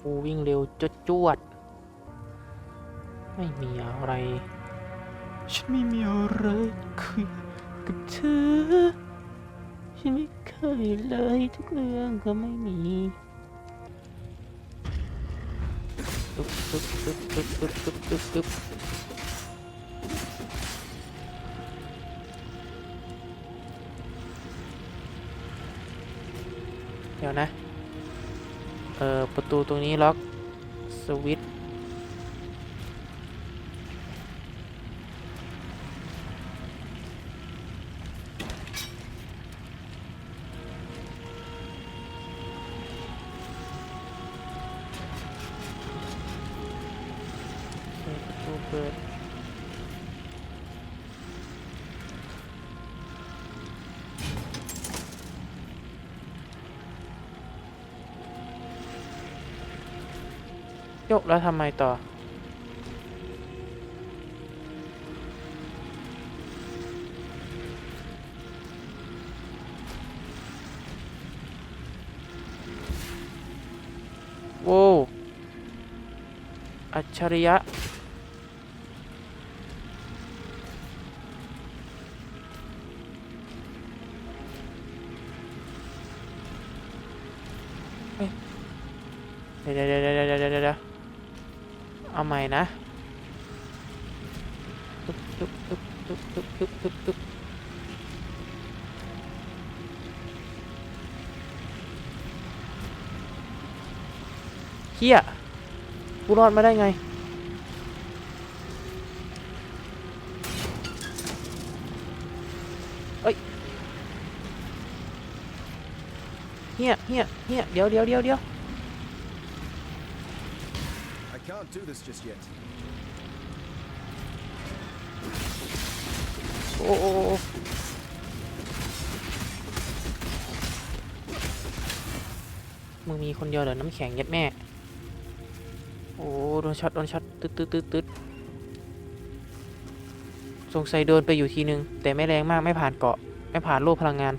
ปูวิ่งเร็วจดจวด ไม่มีอะไร ฉันไม่มีอะไรคือกับเธอ ฉันไม่เคยเลยทุกเรื่องก็ไม่มีเดี๋ยวนะ เอ่อประตูตรงนี้ล็อกสวิตช์โอเคประตูเปิด ยกแล้วทำไมต่อ โว้วอัจฉริยะ เดี๋ยวเดี๋ยวเดี๋ยวเดี๋ยวเดี๋ยว เอาใหม่นะตึ๊บตึ๊บตึ๊บตึ๊บตึ๊บตึ๊บตึ๊บตึ๊บเฮียกูรอดมาได้ไงเอ้ยเฮียเฮียเฮียเดี๋ยวเดี๋ยวเดี๋ยวเดี๋ยว can't do this just yet. โอ้โอ้โอ้มึงมีคนเดียวเหรอน้ำแข็งยัดแม่ โอ้โดนช็อตโดนช็อตตึ๊ดตึ๊ดตึ๊ดตึ๊ดสงสัยโดนไปอยู่ทีนึง แต่ไม่แรงมากไม่ผ่านเกาะ ไม่ผ่านโลกพลังงาน